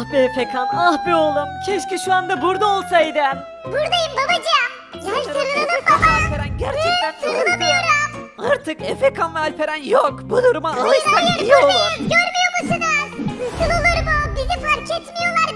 Ah be Efekan ah be oğlum keşke şu anda burada olsaydın. Buradayım babacığım. Gel sarılalım baba. Alperen gerçekten. Sarılamıyorum. Artık Efekan ve Alperen yok. Bu duruma hayır iyi olur. Görmüyor musunuz? Nasıl olur bu? Bizi fark etmiyorlar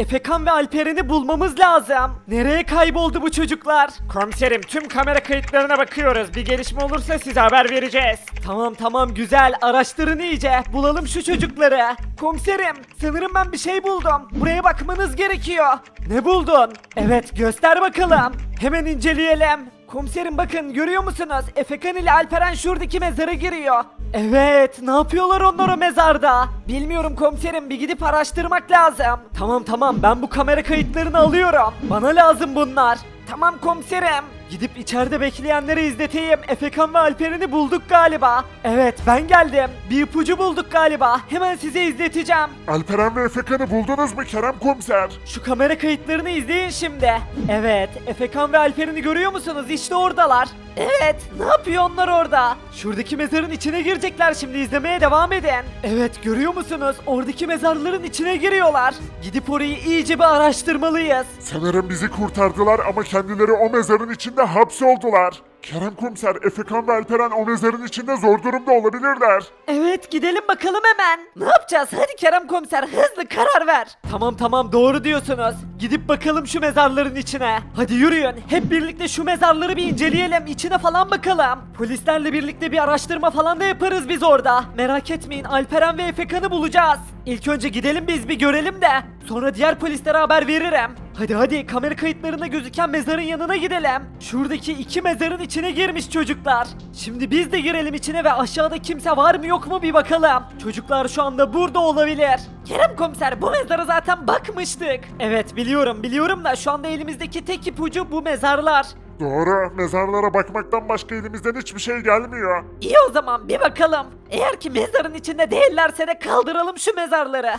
Efekan ve Alperen'i bulmamız lazım. Nereye kayboldu bu çocuklar? Komiserim tüm kamera kayıtlarına bakıyoruz. Bir gelişme olursa size haber vereceğiz. Tamam tamam güzel araştırın iyice. Bulalım şu çocukları. Komiserim sanırım ben bir şey buldum. Buraya bakmanız gerekiyor. Ne buldun? Evet göster bakalım. Hemen inceleyelim. Komiserim bakın görüyor musunuz? Efekan ile Alperen şuradaki mezara giriyor. Evet ne yapıyorlar onlar o mezarda? Bilmiyorum komiserim bir gidip araştırmak lazım. Tamam tamam ben bu kamera kayıtlarını alıyorum. Bana lazım bunlar. Tamam komiserim. Gidip içeride bekleyenleri izleteyim. Efekan ve Alperen'i bulduk galiba. Evet ben geldim. Bir ipucu bulduk galiba. Hemen size izleteceğim. Alperen ve Efekan'ı buldunuz mu Kerem Komiser? Şu kamera kayıtlarını izleyin şimdi. Evet, Efekan ve Alperen'i görüyor musunuz? İşte oradalar. Evet, ne yapıyor onlar orada? Şuradaki mezarın içine girecekler şimdi izlemeye devam edin. Evet, görüyor musunuz? Oradaki mezarların içine giriyorlar. Gidip orayı iyice bir araştırmalıyız. Sanırım bizi kurtardılar ama kendileri o mezarın içinde hapsoldular. Kerem Komiser, Efekan ve Alperen o mezarın içinde zor durumda olabilirler. Evet gidelim bakalım hemen. Ne yapacağız? Hadi Kerem komiser hızlı karar ver. Tamam tamam doğru diyorsunuz. Gidip bakalım şu mezarların içine. Hadi yürüyün. Hep birlikte şu mezarları bir inceleyelim. içine falan bakalım. Polislerle birlikte bir araştırma falan da yaparız biz orada. Merak etmeyin Alperen ve Efekan'ı bulacağız. İlk önce gidelim biz bir görelim de. Sonra diğer polislere haber veririm. Hadi hadi kamera kayıtlarında gözüken mezarın yanına gidelim. Şuradaki iki mezarın içine girmiş çocuklar. Şimdi biz de girelim içine ve aşağıda kimse var mı yok mu bir bakalım. Çocuklar şu anda burada olabilir. Kerem komiser bu mezara zaten bakmıştık. Evet biliyorum biliyorum da şu anda elimizdeki tek ipucu bu mezarlar. Doğru, mezarlara bakmaktan başka elimizden hiçbir şey gelmiyor. İyi o zaman bir bakalım. Eğer ki mezarın içinde değillerse de kaldıralım şu mezarları.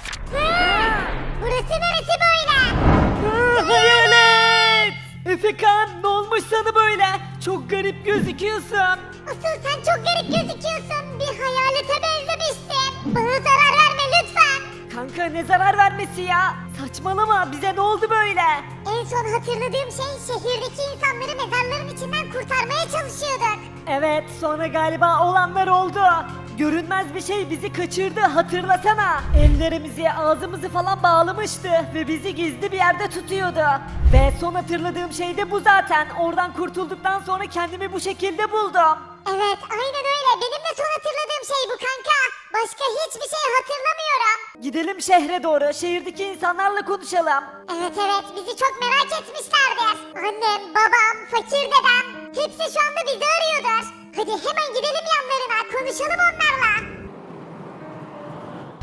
Burası neresi böyle? Hayalet! Efekan ne olmuş sana böyle? Çok garip gözüküyorsun. Asıl sen çok garip gözüküyorsun. Bir hayalete benzemişsin. Bana zarar. Kanka ne zarar vermesi ya? Saçmalama bize ne oldu böyle? En son hatırladığım şey şehirdeki insanları mezarların içinden kurtarmaya çalışıyorduk. Evet sonra galiba olanlar oldu. Görünmez bir şey bizi kaçırdı hatırlasana. Ellerimizi ağzımızı falan bağlamıştı ve bizi gizli bir yerde tutuyordu. Ve son hatırladığım şey de bu zaten. Oradan kurtulduktan sonra kendimi bu şekilde buldum. Evet aynen öyle. Benim de son hatırladığım şey bu kanka. Başka hiçbir şey hatırlamıyorum. Gidelim şehre doğru. Şehirdeki insanlarla konuşalım. Evet evet bizi çok merak etmişlerdir. Annem, babam, fakir dedem hepsi şu anda bizi arıyordur. Hadi hemen gidelim yanlarına konuşalım onlarla.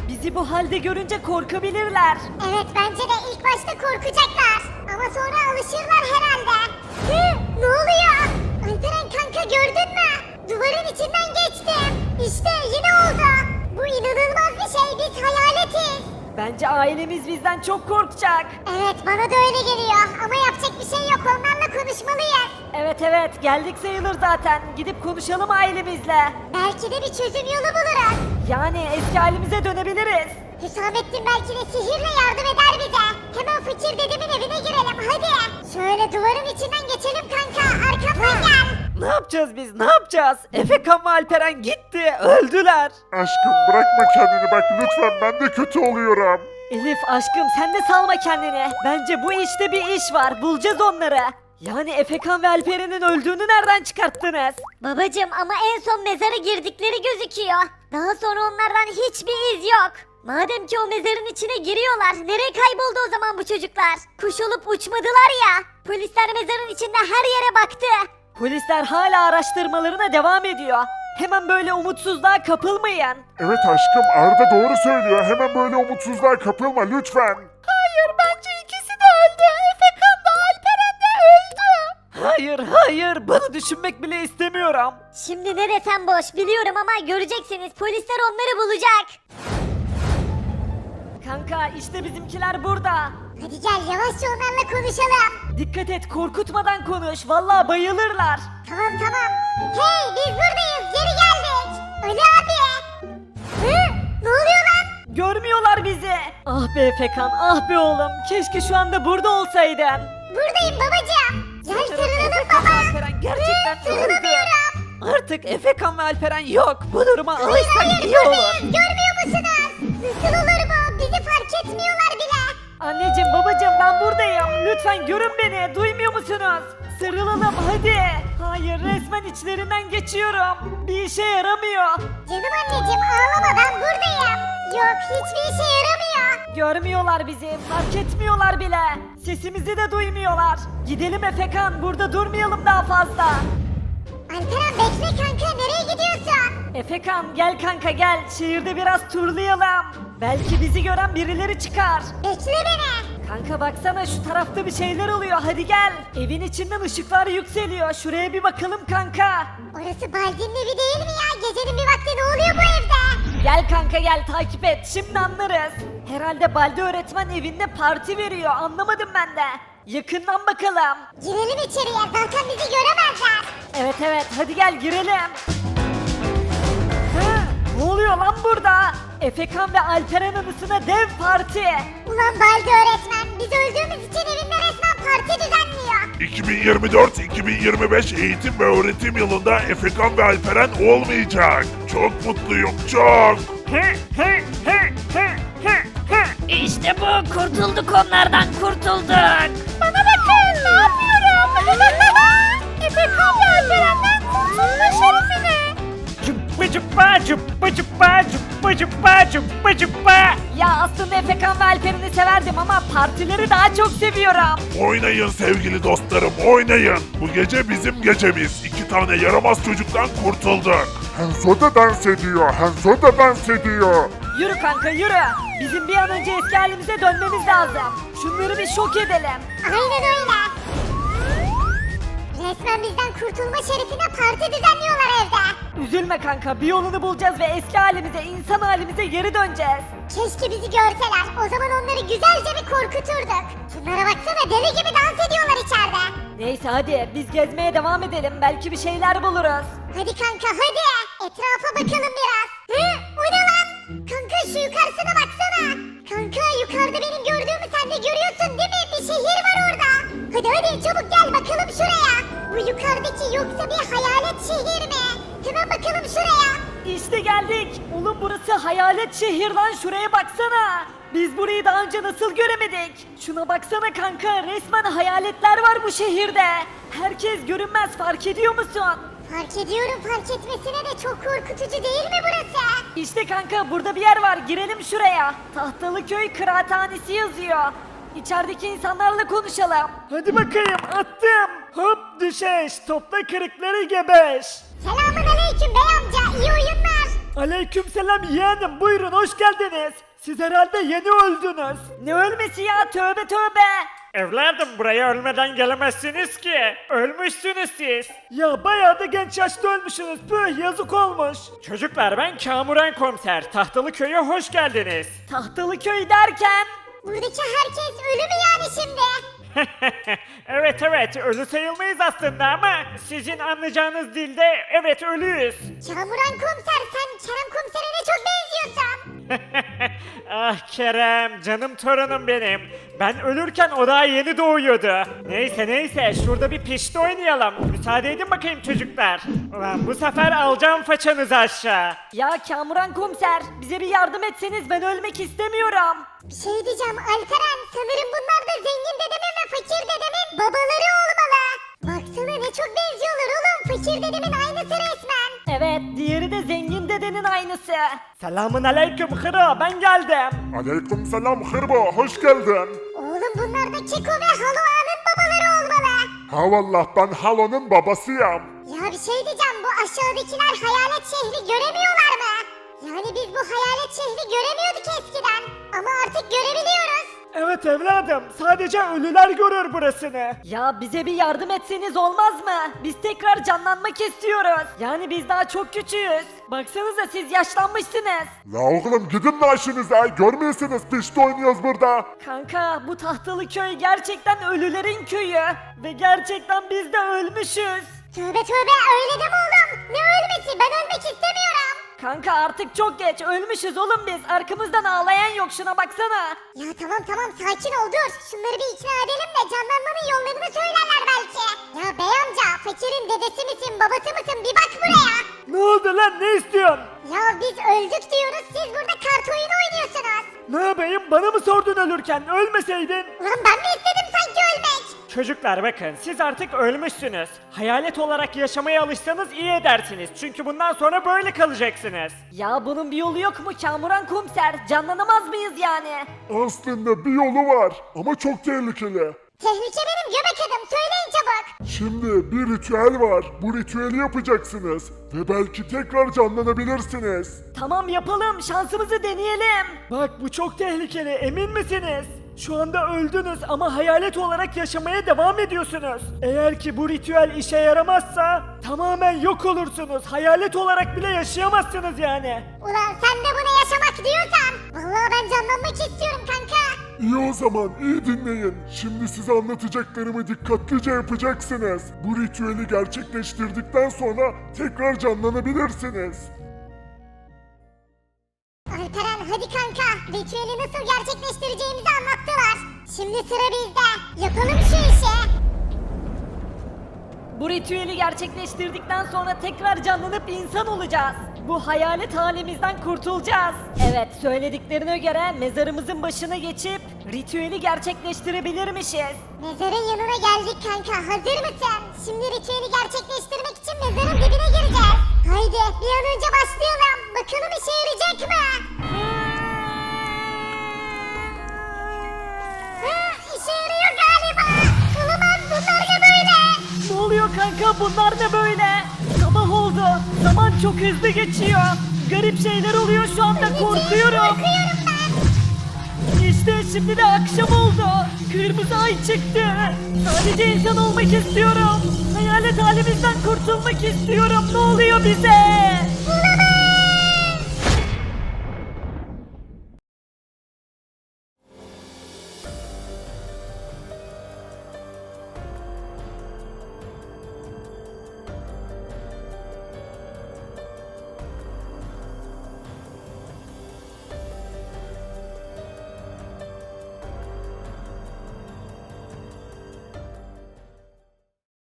Bizi bu halde görünce korkabilirler. Evet bence de ilk başta korkacaklar. Ama sonra alışırlar herhalde. Hı, ne oluyor? Alperen kanka gördün mü? Duvarın içinden geçtim. İşte yine oldu. Bu inanılmaz bir şey biz hayaletiz. Bence ailemiz bizden çok korkacak. Evet bana da öyle geliyor ama yapacak bir şey yok onlarla konuşmalıyız. Evet evet geldik sayılır zaten. Gidip konuşalım ailemizle. Belki de bir çözüm yolu buluruz. Yani eski halimize dönebiliriz. Hüsamettin belki de sihirle yardım eder bize. Hemen fakir dedemin evine girelim hadi. Şöyle duvarın içinden geçelim kanka arkamdan gel. Ne yapacağız biz ne yapacağız? Efekan ve Alperen gitti öldüler. Aşkım bırakma kendini bak lütfen ben de kötü oluyorum. Elif aşkım sen de salma kendini. Bence bu işte bir iş var bulacağız onları. Yani Efekan ve Alperen'in öldüğünü nereden çıkarttınız? Babacım ama en son mezara girdikleri gözüküyor. Daha sonra onlardan hiçbir iz yok. Madem ki o mezarın içine giriyorlar, nereye kayboldu o zaman bu çocuklar? Kuş olup uçmadılar ya. Polisler mezarın içinde her yere baktı. Polisler hala araştırmalarına devam ediyor. Hemen böyle umutsuzluğa kapılmayın. Evet aşkım Arda doğru söylüyor hemen böyle umutsuzluğa kapılma lütfen. Hayır bence ikisi de öldü. Efekan da Alperen de öldü. Hayır hayır bunu düşünmek bile istemiyorum. Şimdi ne desem boş biliyorum ama göreceksiniz polisler onları bulacak. Kanka işte bizimkiler burada. Hadi gel yavaşça onlarla konuşalım. Dikkat et korkutmadan konuş. Vallahi bayılırlar. Tamam tamam. Hey biz buradayız geri geldik. Ali abi. görmüyorlar bizi. Ah be Efekan ah be oğlum keşke şu anda burada olsaydın. Buradayım babacığım. Gel sarılalım baba. Alperen gerçekten Hı, sarılamıyorum. Artık Efekan ve Alperen yok. Bu duruma alışsak iyi olur. Görmüyor musunuz? Nasıl olur bu? Bizi fark etmiyorlar. Anneciğim babacığım ben buradayım. Lütfen görün beni. Duymuyor musunuz? Sarılalım hadi. Hayır resmen içlerinden geçiyorum. Bir işe yaramıyor. Canım anneciğim ağlama ben buradayım. Yok hiçbir işe yaramıyor. Görmüyorlar bizi. Fark etmiyorlar bile. Sesimizi de duymuyorlar. Gidelim Efekan. Burada durmayalım daha fazla. Alperen bekle kanka nereye gidiyorsun? Efekan gel kanka gel. Şehirde biraz turlayalım. Belki bizi gören birileri çıkar. Bekle beni. Kanka baksana şu tarafta bir şeyler oluyor. Hadi gel. Evin içinden ışıklar yükseliyor. Şuraya bir bakalım kanka. Orası Baldi'nin evi değil mi ya? Gecenin bir vakti ne oluyor bu evde? Gel kanka gel takip et. Şimdi anlarız. Herhalde Balde öğretmen evinde parti veriyor. Anlamadım ben de. Yakından bakalım. Girelim içeriye zaten bizi göremezler. Evet evet hadi gel girelim. Hı, ne oluyor lan burada? Efekan ve Alperen anısına dev parti. Ulan Baldi öğretmen biz öldüğümüz için evinde resmen parti düzenliyor. 2024-2025 eğitim ve öğretim yılında Efekan ve Alperen olmayacak. Çok mutluyum, çok. İşte bu kurtulduk onlardan kurtulduk. Bana bakın ne yapıyorum? Efekan ve Alperen'den kurtulma şerefine. Cübba cübba cübba cübba cübba cübba cübba cübba. Ya aslında Efekan ve Alperen'i severdim ama partileri daha çok seviyorum. Oynayın sevgili dostlarım, oynayın. Bu gece bizim gecemiz. İki tane yaramaz çocuktan kurtulduk. Hanzo da dans ediyor, Hanzo da dans ediyor. Yürü kanka yürü. Bizim bir an önce eski halimize dönmemiz lazım. Şunları bir şok edelim. Aynen öyle. Resmen bizden kurtulma şerefine parti düzenliyorlar evde. Üzülme kanka bir yolunu bulacağız ve eski halimize, insan halimize geri döneceğiz. Keşke bizi görseler. O zaman onları güzelce bir korkuturduk. Şunlara baksana deli gibi dans ediyorlar içeride. Neyse hadi biz gezmeye devam edelim. Belki bir şeyler buluruz. Hadi kanka hadi. Etrafa bakalım biraz. Yukarısına baksana. Kanka yukarıda benim gördüğümü sen de görüyorsun değil mi? Bir şehir var orada. Hadi hadi çabuk gel bakalım şuraya. Bu yukarıdaki yoksa bir hayalet şehir mi? Hemen bakalım şuraya. İşte geldik. Oğlum burası hayalet şehir lan şuraya baksana. Biz burayı daha önce nasıl göremedik? Şuna baksana kanka resmen hayaletler var bu şehirde. Herkes görünmez fark ediyor musun? Fark ediyorum fark etmesine de çok korkutucu değil mi burası? İşte kanka burada bir yer var girelim şuraya. Tahtalıköy Kıraathanesi yazıyor. İçerideki insanlarla konuşalım. Hadi bakayım attım. Hop düşeş topla kırıkları gebeş. Selamun aleyküm bey amca iyi oyunlar. Aleykümselam yeğenim buyurun hoş geldiniz. Siz herhalde yeni öldünüz. Ne ölmesi ya tövbe tövbe. Evladım buraya ölmeden gelemezsiniz ki. Ölmüşsünüz siz. Ya bayağı da genç yaşta ölmüşsünüz. Püh yazık olmuş. Çocuklar ben Kamuran Komiser. Tahtalı köy'e hoş geldiniz. Tahtalıköy derken Buradaki herkes ölü mü yani şimdi? evet evet ölü sayılmayız aslında ama sizin anlayacağınız dilde evet ölüyüz. Kamuran komiser sen Kerem komisere ne çok benziyorsun. ah Kerem canım torunum benim. Ben ölürken o daha yeni doğuyordu. Neyse neyse şurada bir pişti oynayalım. Müsaade edin bakayım çocuklar. Ulan bu sefer alacağım façanızı aşağı. ya Kamuran komiser bize bir yardım etseniz ben ölmek istemiyorum. Bir şey diyeceğim Alperen sanırım bunlar da zengin dedemin ve fakir dedemin babaları Selamun aleyküm Hıra ben geldim. Aleyküm selam Hırbo, hoş geldin. Oğlum bunlar da Keko ve Halo Ağa'nın babaları olmalı. Ha vallah ben Halo'nun babasıyım. Ya bir şey diyeceğim bu aşağıdakiler hayalet şehri göremiyorlar mı? Yani biz bu hayalet şehri göremiyorduk eskiden. Ama artık görebiliyoruz. Evet evladım sadece ölüler görür burasını. Ya bize bir yardım etseniz olmaz mı? Biz tekrar canlanmak istiyoruz. Yani biz daha çok küçüğüz. Baksanıza siz yaşlanmışsınız. La oğlum gidin lan işinize, görmüyorsunuz pişti oynuyoruz burada. Kanka bu tahtalı köy gerçekten ölülerin köyü. Ve gerçekten biz de ölmüşüz. Tövbe tövbe öyle deme oğlum. Ne ölmesi ben ölmek istemiyorum. Kanka artık çok geç ölmüşüz oğlum biz arkamızdan ağlayan yok şuna baksana. Ya tamam tamam sakin ol dur. Şunları bir ikna edelim de canlanmanın yollarını söylerler belki. Ya bey amca fakirin dedesi misin babası mısın bir bak buraya. Ne oldu lan ne istiyorsun? Ya biz öldük diyoruz siz burada kart oyunu oynuyorsunuz. Ne yapayım bana mı sordun ölürken ölmeseydin? Ulan ben mi istedim? Çocuklar bakın siz artık ölmüşsünüz. Hayalet olarak yaşamaya alışsanız iyi edersiniz. Çünkü bundan sonra böyle kalacaksınız. Ya bunun bir yolu yok mu Kamuran komiser canlanamaz mıyız yani? Aslında bir yolu var ama çok tehlikeli. Tehlike benim göbek adım söyleyin çabuk. Şimdi bir ritüel var. Bu ritüeli yapacaksınız. Ve belki tekrar canlanabilirsiniz. Tamam yapalım şansımızı deneyelim. Bak bu çok tehlikeli emin misiniz? Şu anda öldünüz ama hayalet olarak yaşamaya devam ediyorsunuz. Eğer ki bu ritüel işe yaramazsa tamamen yok olursunuz. Hayalet olarak bile yaşayamazsınız yani. Ulan sen de bunu yaşamak diyorsan. Vallahi ben canlanmak istiyorum kanka. İyi o zaman iyi dinleyin. Şimdi size anlatacaklarımı dikkatlice yapacaksınız. Bu ritüeli gerçekleştirdikten sonra tekrar canlanabilirsiniz. Alperen hadi kanka. Ritüeli nasıl gerçekleştireceğimizi anlattılar. Şimdi sıra bizde. Yapalım şu işi. Bu ritüeli gerçekleştirdikten sonra tekrar canlanıp insan olacağız. Bu hayalet halimizden kurtulacağız. Evet söylediklerine göre mezarımızın başına geçip ritüeli gerçekleştirebilirmişiz. Mezarın yanına geldik kanka. Hazır mısın? Şimdi ritüeli gerçekleştirmek için mezarın dibine gireceğiz. Haydi bir an önce başlayalım. Bakalım işe yarayacak mı? Kanka bunlar ne böyle? Sabah oldu. Zaman çok hızlı geçiyor. Garip şeyler oluyor şu anda korkuyorum. İşte şimdi de akşam oldu. Kırmızı ay çıktı. Sadece insan olmak istiyorum. Hayalet halimizden kurtulmak istiyorum. Ne oluyor bize?